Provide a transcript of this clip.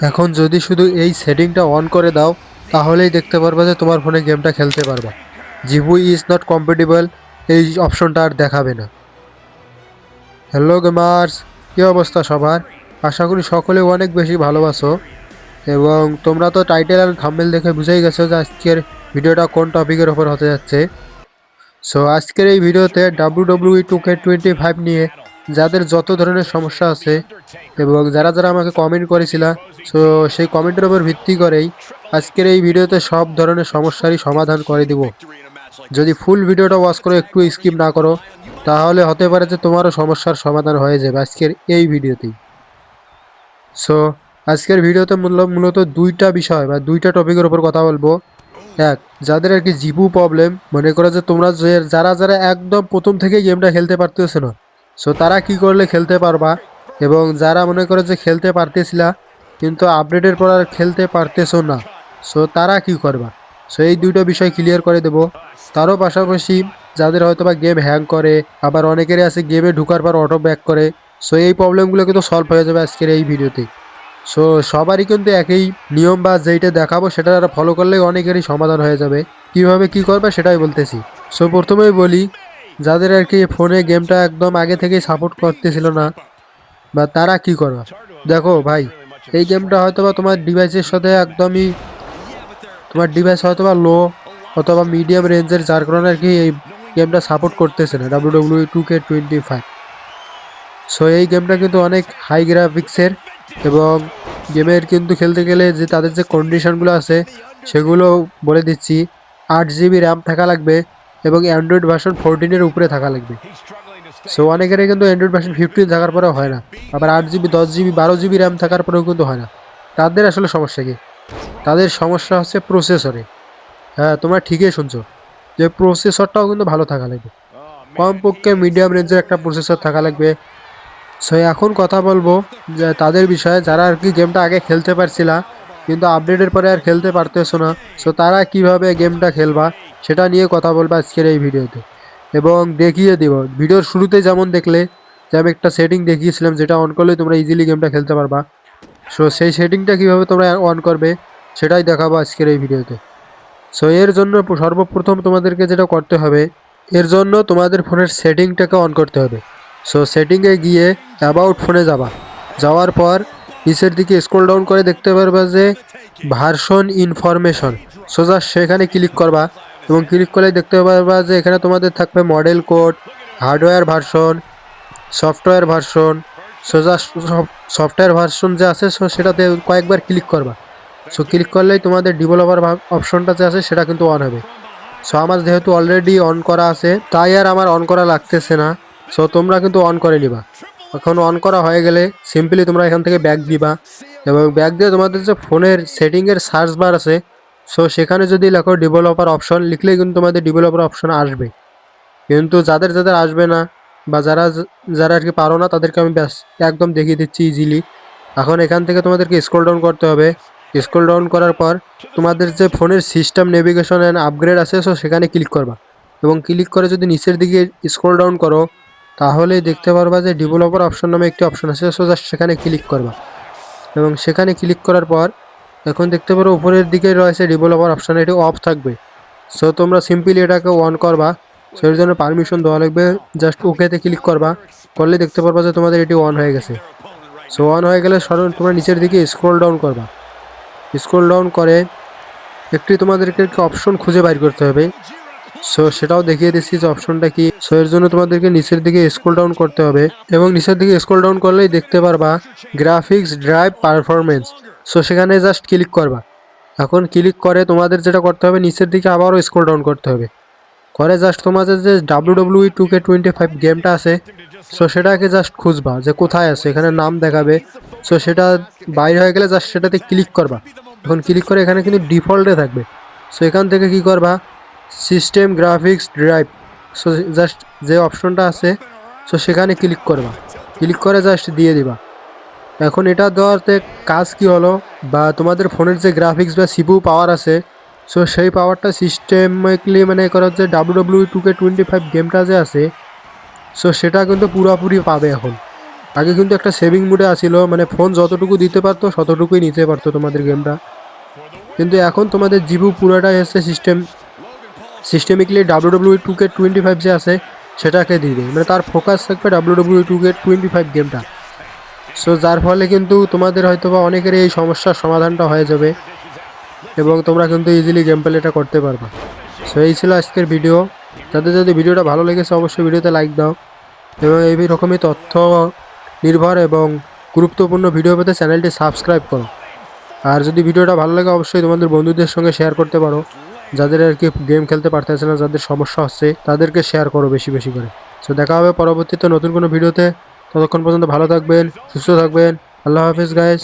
এখন যদি শুধু এই সেটিংটা অন করে দাও, তাহলেই দেখতে পারবে যে তোমার ফোনে গেমটা খেলতে পারবা। জিবু ইজ নট কম্পিটেবল এই অপশনটা আর দেখাবে না। হ্যালো গেমার্স কী অবস্থা সবার? আশা করি সকলে অনেক বেশি ভালোবাসো। এবং তোমরা তো টাইটেল আর থাম্বেল দেখে বুঝেই গেছো যে আজকের ভিডিওটা কোন টপিকের ওপর হতে যাচ্ছে। সো আজকের এই ভিডিওতে W W two K twenty five নিয়ে যাদের যত ধরনের সমস্যা আছে এবং যারা যারা আমাকে কমেন্ট করেছিলা সো সেই কমেন্টের উপর ভিত্তি করেই আজকের এই ভিডিওতে সব ধরনের সমস্যারই সমাধান করে দিব। যদি ফুল ভিডিওটা ওয়াচ করে একটু স্কিপ না করো, তাহলে হতে পারে যে তোমারও সমস্যার সমাধান হয়ে যাবে আজকের এই ভিডিওতেই। সো আজকের ভিডিওতে মূল, মূলত দুইটা বিষয় বা দুইটা টপিকের উপর কথা বলব। এক, যাদের আর কি জিপু প্রবলেম মনে করো যে তোমরা যারা যারা একদম প্রথম থেকে গেমটা খেলতে পারতেছো না সো তারা কি করলে খেলতে পারবা? এবং যারা মনে করে যে খেলতে পারতেছিলা, কিন্তু আপডেটের পর আর খেলতে পারতেছো না। সো তারা কি করবা? সো এই দুটো বিষয় ক্লিয়ার করে দেব। তারও পাশাপাশি যাদের হয়তো বা গেম হ্যাং করে, আবার অনেকেরই আছে গেমে ঢুকার পর অটো ব্যাক করে। সো এই প্রবলেমগুলো কিন্তু সলভ হয়ে যাবে আজকের এই ভিডিওতে। সো সবারই কিন্তু একই নিয়ম বা যেইটা দেখাবো, সেটা ফলো করলেই অনেকেরই সমাধান হয়ে যাবে। কীভাবে কি করবে, সেটাই বলতেছি। সো প্রথমেই বলি যাদের আর কি ফোনে গেমটা একদম আগে থেকেই সাপোর্ট করতেছিল না, বা তারা কি করবে? দেখো ভাই, এই গেমটা হয়তো বা তোমার ডিভাইসের সাথে একদমই, তোমার ডিভাইস হয়তো বা লো অথবা মিডিয়াম রেঞ্জের যার কারণে আর কি এই গেমটা সাপোর্ট করতেছে না W W two K twenty five so এই গেমটা কিন্তু অনেক হাই গ্রাফিক্সের এবং গেমের কিন্তু খেলতে গেলে যে তাদের যে কন্ডিশনগুলো আছে, সেগুলো বলে দিচ্ছি, আট জিবি র্যাম থাকা লাগবে এবং অ্যান্ড্রয়েড ভার্সন ফোরটিনের উপরে থাকা লাগবে। সো অনেকেরই কিন্তু অ্যান্ড্রয়েড ভার্সন ফিফটিন থাকার পরেও হয় না। আবার আট জিবি দশ জিবি বারো জিবি র্যাম থাকার পরেও কিন্তু হয় না। তাদের আসলে সমস্যা কি? তাদের সমস্যা হচ্ছে প্রসেসরে হ্যাঁ তোমরা ঠিকই শুনছো যে প্রসেসরটাও কিন্তু ভালো থাকা লাগবে। কমপক্ষে মিডিয়াম রেঞ্জের একটা প্রসেসর থাকা লাগবে। সো এখন কথা বলব যে তাদের বিষয়ে যারা আর কি গেমটা আগে খেলতে পারছিলা কিন্তু আপডেটের পরে আর খেলতে পারতেছো না। সো তারা কীভাবে গেমটা খেলবা, সেটা নিয়ে কথা বলব আজকের এই ভিডিওতে। এবং দেখিয়ে দিব। ভিডিওর শুরুতে যেমন দেখলে, যে আমি একটা সেটিং দেখিয়েছিলাম, যেটা অন করলে তোমরা ইজিলি গেমটা খেলতে পারবা। সো সেই সেটিংটা কীভাবে তোমরা অন করবে, সেটাই দেখাবো আজকের এই ভিডিওতে। সো এর জন্য সর্বপ্রথম তোমাদেরকে যেটা করতে হবে, এর জন্য তোমাদের ফোনের সেটিংটাকে অন করতে হবে। সো সেটিংয়ে গিয়ে অ্যাবাউট ফোনে যাবা। যাওয়ার পর নিচের দিকে স্ক্রল ডাউন করে দেখতে পারবা যে ভার্সন ইনফরমেশন সোজা সেখানে ক্লিক করবা এবং ক্লিক করলে দেখতে পারবা যে এখানে তোমাদের থাকবে model code hardware version software version সোজা সফটওয়্যার ভার্সন যে আছে, সো সেটাতে কয়েকবার ক্লিক করবা। সো ক্লিক করলেই তোমাদের ডেভেলপার অপশনটা যে আছে, সেটা কিন্তু অন হবে। সো আমার যেহেতু অলরেডি অন করা আছে, তাই আর আমার অন করা লাগতেছে না। সো তোমরা কিন্তু অন করে নিবা। এখন অন করা হয়ে গেলে সিম্পলি তোমরা এখান থেকে ব্যাক দিবা এবং ব্যাক দিয়ে তোমাদের যে ফোনের সেটিংয়ের সার্চ বার আছে সো সেখানে যদি লেখো ডেভেলপার অপশন লিখলেই কিন্তু তোমাদের ডেভেলপার অপশন আসবে। কিন্তু যাদের যাদের আসবে না বা যারা যারা আর কি পারো না, তাদেরকে আমি ব্যাস একদম দেখিয়ে দিচ্ছি ইজিলি এখন এখান থেকে তোমাদেরকে স্ক্রল ডাউন করতে হবে। স্ক্রল ডাউন করার পর তোমাদের যে ফোনের সিস্টেম নেভিগেশন অ্যান্ড আপগ্রেড আছে সো সেখানে ক্লিক করবা। এবং ক্লিক করে যদি নিচের দিকে স্ক্রল ডাউন করো তাহলে দেখতে পারবা যে ডেভেলপার অপশন নামে একটি অপশন আছে সো জাস্ট সেখানে ক্লিক করবা। এবং সেখানে ক্লিক করার পর, এখন দেখতে পারো উপরের দিকে রয়েছে ডেভেলপার অপশন এটি অফ থাকবে। সো তোমরা সিম্পলি এটাকে অন করবা সো এর জন্য পারমিশন দেওয়া লাগবে জাস্ট ওকেতে ক্লিক করবা, করলে দেখতে পারবা যে তোমাদের এটি অন হয়ে গেছে। সো অন হয়ে গেলে সরল তোমরা নিচের দিকে স্ক্রল ডাউন করবা। স্ক্রল ডাউন করে একটি তোমাদেরকে অপশন খুঁজে বাইর করতে হবে। সো সেটাও দেখিয়ে দিচ্ছি যে অপশনটা কি। সো এর জন্য তোমাদেরকে নিচের দিকে স্ক্রল ডাউন করতে হবে এবং নিচের দিকে স্ক্রল ডাউন করলেই দেখতে পারবা গ্রাফিক্স ড্রাইভ পারফরমেন্স সো সেখানে জাস্ট ক্লিক করবা। এখন ক্লিক করে তোমাদের যেটা করতে হবে, নিচের দিকে আবারও স্ক্রল ডাউন করতে হবে। করে জাস্ট তোমাদের যে W W two K twenty five গেমটা আছে সো সেটাকে জাস্ট খুঁজবা যে কোথায় আছে, এখানে নাম দেখাবে। সো সেটা বাইরে হয়ে গেলে জাস্ট সেটাতে ক্লিক করবা। এখন ক্লিক করে এখানে কিন্তু ডিফল্টে থাকবে। সো এখান থেকে কি করবা? System graphics drive so just যে অপশনটা আছে সো সেখানে ক্লিক করবা। ক্লিক করে জাস্ট দিয়ে দিবা। এখন এটা দেওয়াতে কাজ কি হলো? বা তোমাদের ফোনের যে গ্রাফিক্স বা সিপু পাওয়ার আছে সো সেই পাওয়ারটা সিস্টেমিকলি মানে করা হচ্ছে W W two K twenty five গেমটা যে আছে সো সেটা কিন্তু পুরোপুরি পাবে এখন। আগে কিন্তু একটা সেভিং মুডে আসিল মানে ফোন যতটুকু দিতে পারতো ততটুকুই নিতে পারতো তোমাদের গেমটা কিন্তু এখন তোমাদের জিবু পুরোটাই এসছে system systemically W W two K twenty five যে আছে, সেটাকে দিবে মানে তার ফোকাস থাকবে W W two K twenty five গেমটা সো যার ফলে কিন্তু তোমাদের হয়তো বা অনেকের এই সমস্যার সমাধানটা হয়ে যাবে এবং তোমরা কিন্তু ইজিলি গেম প্লেটা করতে পারবে। সো এই ছিল আজকের ভিডিও যাদের যদি ভিডিওটা ভালো লেগেছে, অবশ্যই ভিডিওতে লাইক দাও। এবং এই রকমই তথ্য নির্ভর এবং গুরুত্বপূর্ণ ভিডিও পেতে চ্যানেলটি সাবস্ক্রাইব করো। আর যদি ভিডিওটা ভালো লাগে, অবশ্যই তোমাদের বন্ধুদের সঙ্গে শেয়ার করতে পারো। যাদের আর কি গেম খেলতে পারতেছে না, যাদের সমস্যা হচ্ছে, তাদেরকে শেয়ার করো বেশি বেশি করে। তো দেখা হবে পরবর্তীতে নতুন কোনো ভিডিওতে ততক্ষণ পর্যন্ত ভালো থাকবেন, সুস্থ থাকবেন। আল্লাহ হাফিজ গাইস